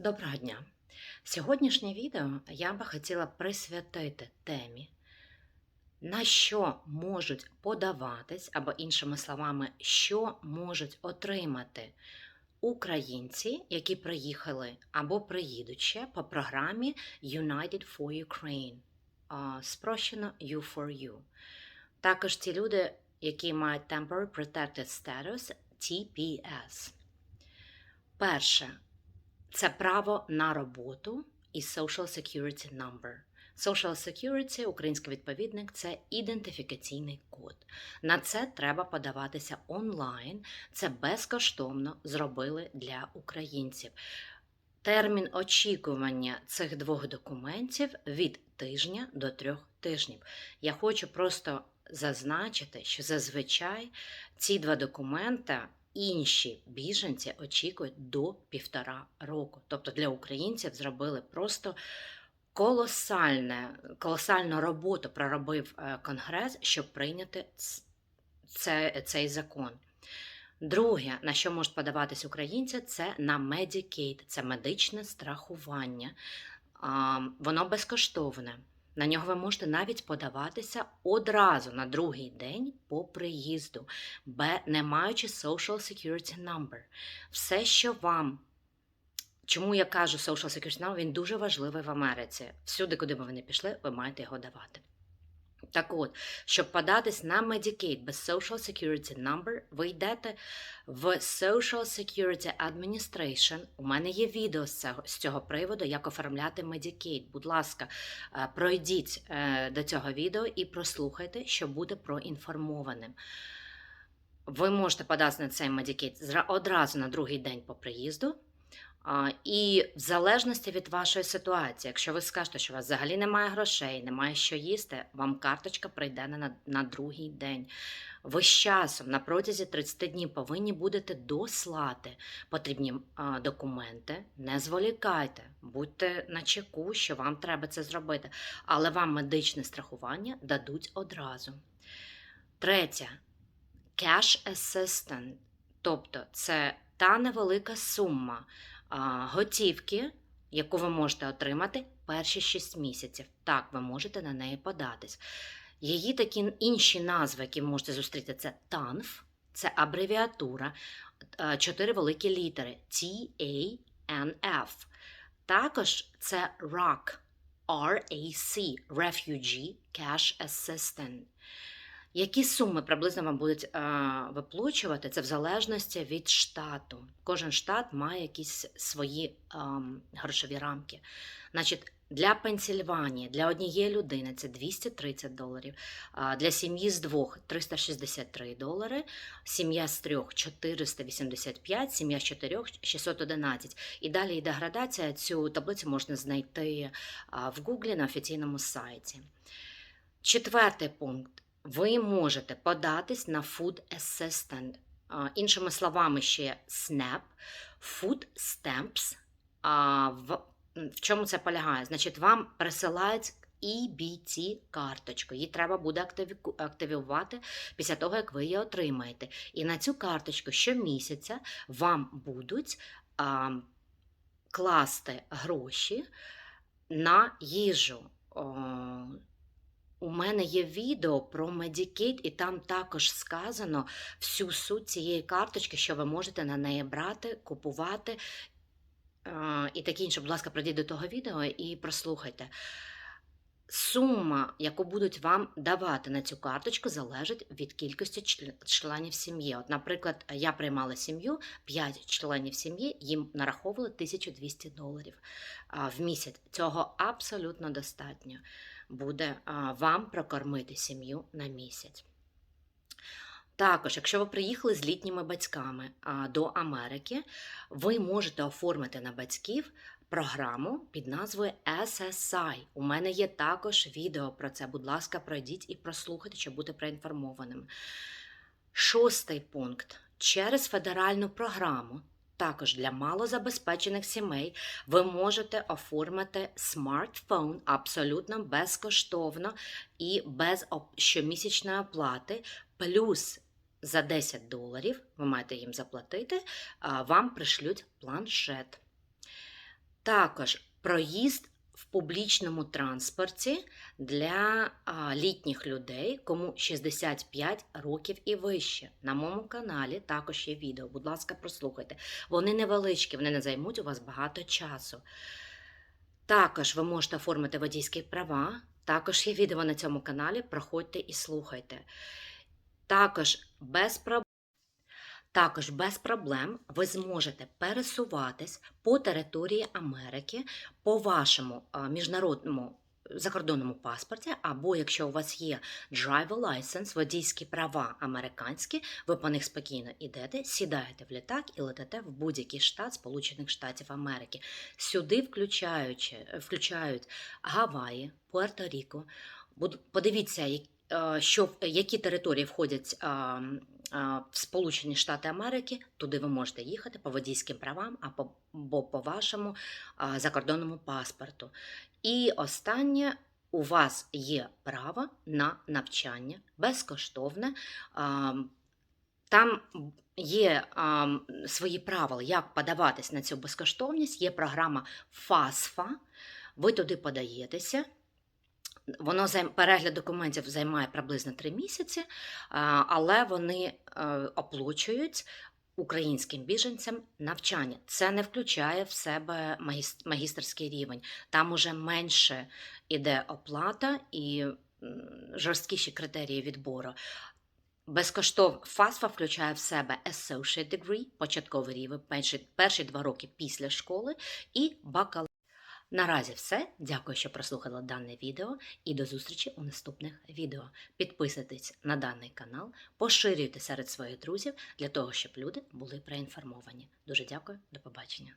Доброго дня! Сьогоднішнє відео я би хотіла присвятити темі, на що можуть подаватись, або іншими словами, що можуть отримати українці, які приїхали або приїдуть ще по програмі United for Ukraine, спрощено U4U. Також ті люди, які мають Temporary Protected Status TPS. Перше це право на роботу і Social Security Number. Social Security, український відповідник, це ідентифікаційний код. На це треба подаватися онлайн. Це безкоштовно зробили для українців. Термін очікування цих двох документів від тижня до трьох тижнів. Я хочу просто зазначити, що зазвичай ці два документи інші біженці очікують до півтора року. Тобто для українців зробили просто колосальне, колосальну роботу проробив е, Конгрес, щоб прийняти це, цей закон. Друге, на що можуть подаватись українці, це на Medicaid, це медичне страхування. Воно безкоштовне. На нього ви можете навіть подаватися одразу на другий день по приїзду, не маючи Social Security Number. Все, що вам. Чому я кажу Social Security Number, він дуже важливий в Америці. Всюди, куди б ви не пішли, ви маєте його давати. Так от, щоб податись на Medicaid без Social Security Number, ви йдете в Social Security Administration. У мене є відео з цього, з цього приводу, як оформляти Medicaid. Будь ласка, е, пройдіть е, до цього відео і прослухайте, щоб бути проінформованим. Ви можете подати на цей Medicaid одразу на другий день по приїзду. І в залежності від вашої ситуації, якщо ви скажете, що у вас взагалі немає грошей, немає що їсти, вам карточка прийде на, на другий день. Ви з часом на протязі 30 днів повинні будете дослати потрібні а, документи. Не зволікайте, будьте на чеку, що вам треба це зробити, але вам медичне страхування дадуть одразу. Третє cash assistant, тобто це та невелика сума готівки, яку ви можете отримати перші 6 місяців. Так, ви можете на неї податись. Її такі інші назви, які ви можете зустріти, це TANF, це абревіатура, е, чотири великі літери T-A-N-F. Також це RAC, R-A-C, Refugee Cash Assistant. Які суми приблизно вам будуть е, виплачувати, це в залежності від штату. Кожен штат має якісь свої ем, грошові рамки. Значить, для Пенсільванії, для однієї людини це 230 доларів, для сім'ї з двох 363 долари, сім'я з трьох 485, сім'я з чотирьох 611. І далі йде градація. Цю таблицю можна знайти в Гуглі на офіційному сайті. Четвертий пункт. Ви можете податись на Food Assistant. Іншими словами, ще SNAP, Food Stamps. В, чому це полягає? Значить, вам присилають EBT карточку. Її треба буде активувати після того, як ви її отримаєте. І на цю карточку щомісяця вам будуть а, класти гроші на їжу. О, у мене є відео про Medicaid, і там також сказано всю суть цієї карточки, що ви можете на неї брати, купувати е, і таке інше. Будь ласка, прийдіть до того відео і прослухайте. Сума, яку будуть вам давати на цю карточку, залежить від кількості членів сім'ї. От, наприклад, я приймала сім'ю, 5 членів сім'ї, їм нараховували 1200 доларів в місяць. Цього абсолютно достатньо буде вам прокормити сім'ю на місяць. Також, якщо ви приїхали з літніми батьками до Америки, ви можете оформити на батьків програму під назвою SSI. У мене є також відео про це. Будь ласка, пройдіть і прослухайте, щоб бути проінформованим. Шостий пункт. Через федеральну програму. Також для малозабезпечених сімей ви можете оформити смартфон абсолютно безкоштовно і без щомісячної оплати, плюс за 10 доларів, ви маєте їм заплатити, вам пришлють планшет. Також проїзд в публічному транспорті для а, літніх людей, кому 65 років і вище. На моєму каналі також є відео. Будь ласка, прослухайте. Вони невеличкі, вони не займуть у вас багато часу. Також ви можете оформити водійські права. Також є відео на цьому каналі. Проходьте і слухайте. Також без проблем. Також без проблем ви зможете пересуватись по території Америки по вашому міжнародному закордонному паспорті, або якщо у вас є driver license, водійські права американські, ви по них спокійно йдете, сідаєте в літак і летите в будь-який штат Сполучених Штатів Америки. Сюди включаючи, включають Гаваї, Пуерто-Ріко. Подивіться, е, що, які території входять в Сполучені Штати Америки, туди ви можете їхати по водійським правам або по вашому закордонному паспорту. І останнє. У вас є право на навчання безкоштовне. Там є а, свої правила, як подаватись на цю безкоштовність. Є програма FASFA. Ви туди подаєтеся. Воно перегляд документів займає приблизно три місяці, але вони е, оплачують українським біженцям навчання. Це не включає в себе магістерський рівень. Там уже менше іде оплата і жорсткіші критерії відбору. Безкоштов ФАСФА включає в себе Associate Degree, початковий рівень, перші, перші два роки після школи і бакалавр. Наразі все. Дякую, що прослухали дане відео і до зустрічі у наступних відео. Підписуйтесь на даний канал, поширюйте серед своїх друзів для того, щоб люди були проінформовані. Дуже дякую, до побачення.